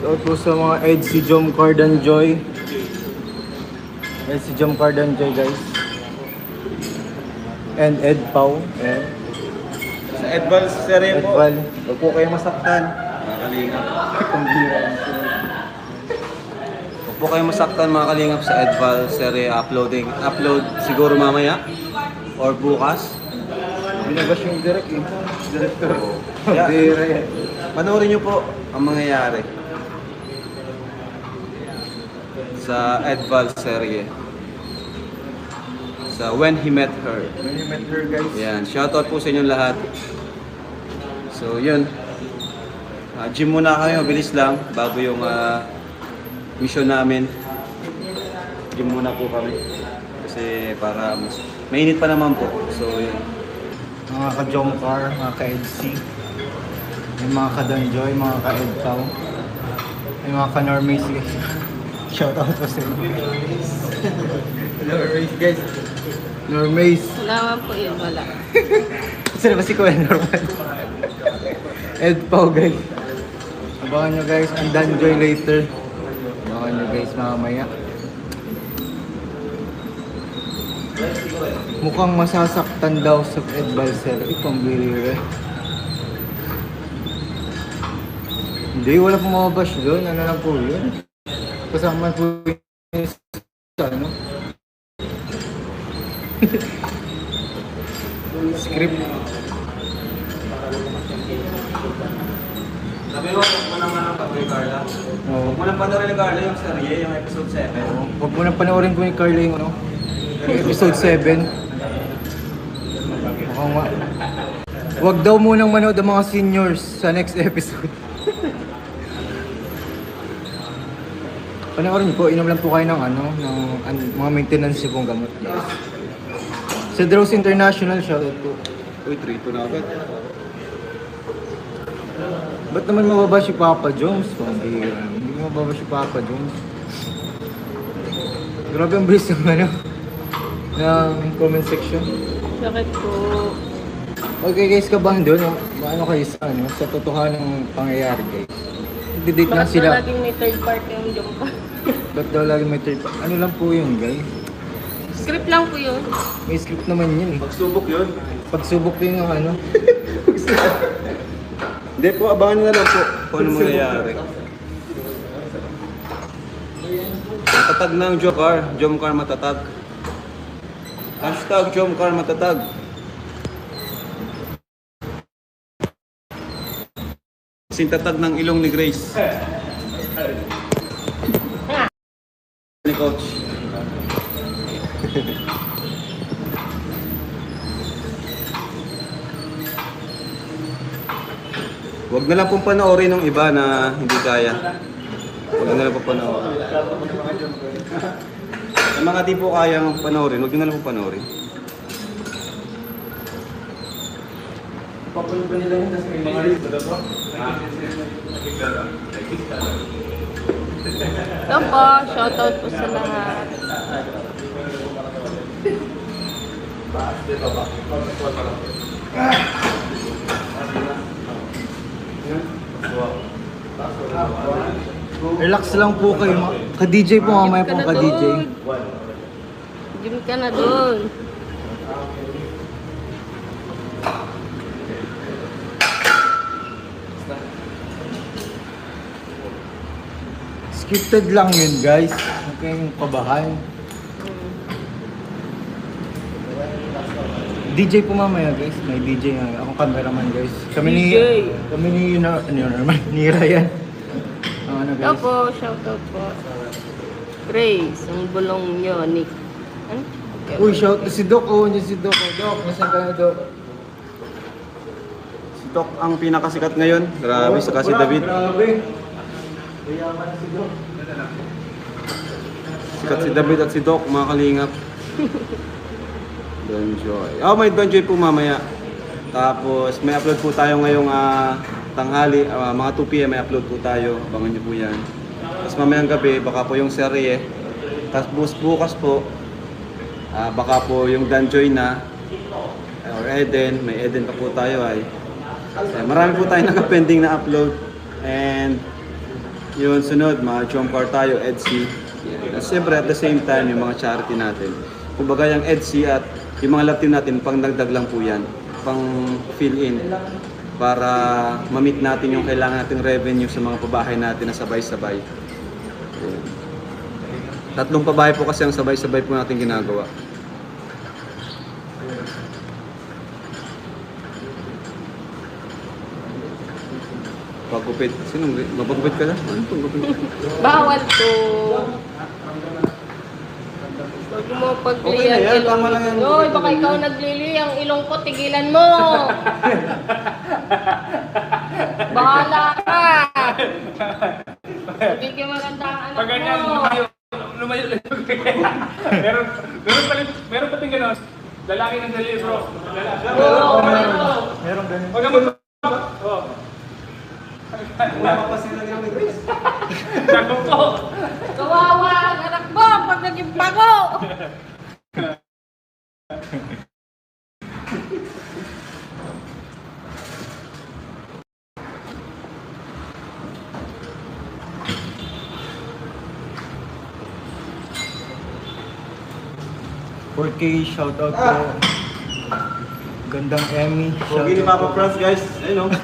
Out po sa mga Ed si Jom Cardan Joy. Ed si Jom Cardan Joy guys. And Ed Pau. And Sa Edval Serye Ed po. Val. Huwag po kayo masaktan. Mga kalingap. Huwag po kayo masaktan mga kalingap sa Edval Serye uploading. Upload siguro mamaya or bukas. Binabash yung direct eh. Director. Yeah. Panoorin niyo po ang mangyayari sa Edval Serye. Sa When He Met Her. When you met her guys. Yan, shoutout po sa inyong lahat. So, yun. Ah, gym muna kayo, bilis lang, bago yung ah, mission namin. Gym muna po kami. Kasi para mas, mainit pa naman po. So, yun. Mga ka-Jom Car, mga ka-EDC. Yung mga ka-Danjoy, mga ka-Ed Pau. Yung mga ka-Normace guys. Shout out po sa inyo. Normace guys. Normace. Wala man po yun, wala. Saan ba si Kuya Norman? Ed Pau guys. Abangan nyo guys, ang Danjoy later. Abangan nyo guys mamaya. Mukhang masasaktan daw sa Ed Balser. Ay, pambirira. Hindi, wala pong mga bash doon. Ano lang po yun? Kasama po yun sa ano? Script. Sabi mo, huwag mo naman ang pag Carla. Oo. Huwag mo nang panoorin ni Carla yung serye, yung episode 7. Huwag mo nang panoorin po ni Carla yung ano, yung episode 7. Mukhang ma... Huwag daw munang manood ang mga seniors sa next episode. Panoorin niyo po, inom lang po kayo ng ano, ng an- mga maintenance niyo pong gamot. Sa Drows International, shoutout po. Uy, 3-2 na agad. Ba't naman mababa si Papa Jones? Pambira. Hindi mababa si Papa Jones. Grabe ang bilis ng ano, ng comment section. Bakit po? Okay guys, kabahan doon. oh. Ano kayo sa ano, sa totohanang pangyayari guys. Nagde-date na Bakit sila. po laging may third party yung joke ko? Ba't daw lagi may third pa- Ano lang po yun guys? Script lang po yun. May script naman yun eh. Pagsubok yun. Pagsubok din yung ano. Hindi po, abangan nyo na lang po kung ano mangyayari. Matatag ng Jomcar. Jomcar matatag. Hashtag Jomcar matatag. Sintatag ng ilong ni Grace. Ni Coach. Huwag na lang pong panoorin ng iba na hindi kaya. Huwag na lang pong panoorin. Sa mga di po kayang panoorin, huwag na lang pong panoorin. Papulo ba nila yun? Tapos may mga po? Ito po, shoutout po sa lahat. Relax lang po kayo. Ka-DJ po mamaya po ka-DJ. Gym ka na doon. Scripted lang yun guys. Huwag kayong kabahan. DJ po mamaya guys. May DJ nga. Ako cameraman guys. Kami ni... DJ. Kami ni... Na, ano yun naman? Ni Ryan. Ang ano guys. po, shoutout po. Grace, ang bulong nyo, Nick. Ano? Okay. Uy, shout si Doc. Oh, nandiyan si Doc. Oh, Doc, nasaan ka na Doc? Si Tok ang pinakasikat ngayon. Grabe sa kasi Grabe, David. Grabe. Yayaman si Doc. Sikat si David at si Doc, mga kalingap. Donjoy. Oh, may Donjoy po mamaya. Tapos may upload po tayo ngayong ah, tanghali, ah, mga 2 p.m. may upload po tayo. Abangan niyo po yan. Tapos mamayang gabi, baka po yung serye. Tapos bukas po, ah, baka po yung Donjoy na. Or Eden, may Eden pa po tayo ay. Eh, marami po tayo nakapending na upload. And Yun, sunod, mga jump car tayo, EDC. Yan. At siyempre, at the same time, yung mga charity natin. Kumbaga yung EDC at yung mga love team natin, pang dagdag lang po yan. Pang fill in. Para ma-meet natin yung kailangan nating revenue sa mga pabahay natin na sabay-sabay. Tatlong pabahay po kasi ang sabay-sabay po natin ginagawa. Pagupit. Sinong mapagupit ka na? Ano pang gupit? Bawal to. Huwag mo Okay na yan, ilong. tama lang yan. Hoy, baka ikaw naglili, ang ilong ko, tigilan mo. Bahala ka. Hindi ka maganda ang anak Pag ganyan, mo. lumayo, lumayo lang. meron, meron pala, meron pa ting gano'n. Lalaki ng dali, bro. Lalaki. Oo, meron. Meron ganun. Huwag naman. Sabi ko, Kawawa ang anak mo pag naging bago. 4K shoutout po. Gandang Emmy. Pogi ni Papa Franz, guys. Ayun, no?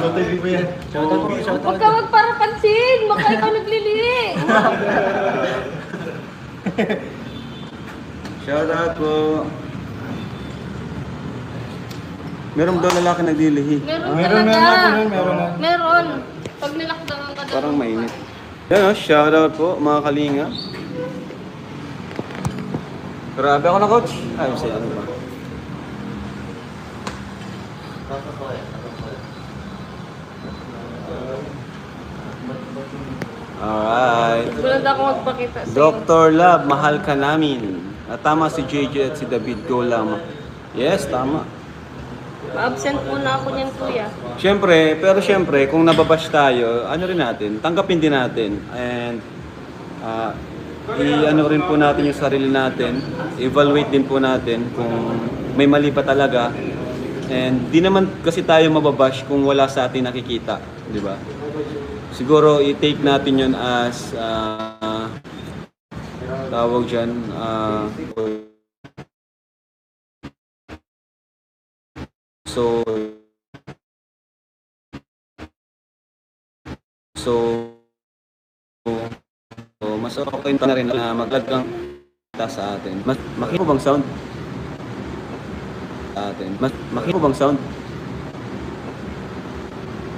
Totoy po yan. Huwag ka magparapansin. Baka ikaw naglili. Shout out po. Meron daw lalaki naglilihi. Meron, Meron talaga. na, meron, meron na. Meron. Pag nilakdangan ka daw. Parang mainit. Yan o, shout out po mga kalinga. Grabe ako na coach. Ay, masaya ano ba? Alright. Bulad ako magpakita sa'yo. Dr. Love, mahal ka namin. Tama si JJ at si David Go lang. Yes, tama. Absent muna ako niyan, kuya. Siyempre, pero siyempre, kung nababash tayo, ano rin natin, tanggapin din natin. And, ah, i-ano rin po natin yung sarili natin, evaluate din po natin kung may mali pa talaga. And di naman kasi tayo mababash kung wala sa atin nakikita, di ba? Siguro i-take natin yun as ah, tawag dyan, ah, so So, so mas okay na rin na maglag kang sa atin. Mas makita bang sound? Atin. Mas makita mo bang sound?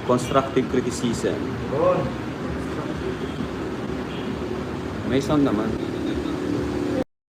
Constructive criticism. May sound naman.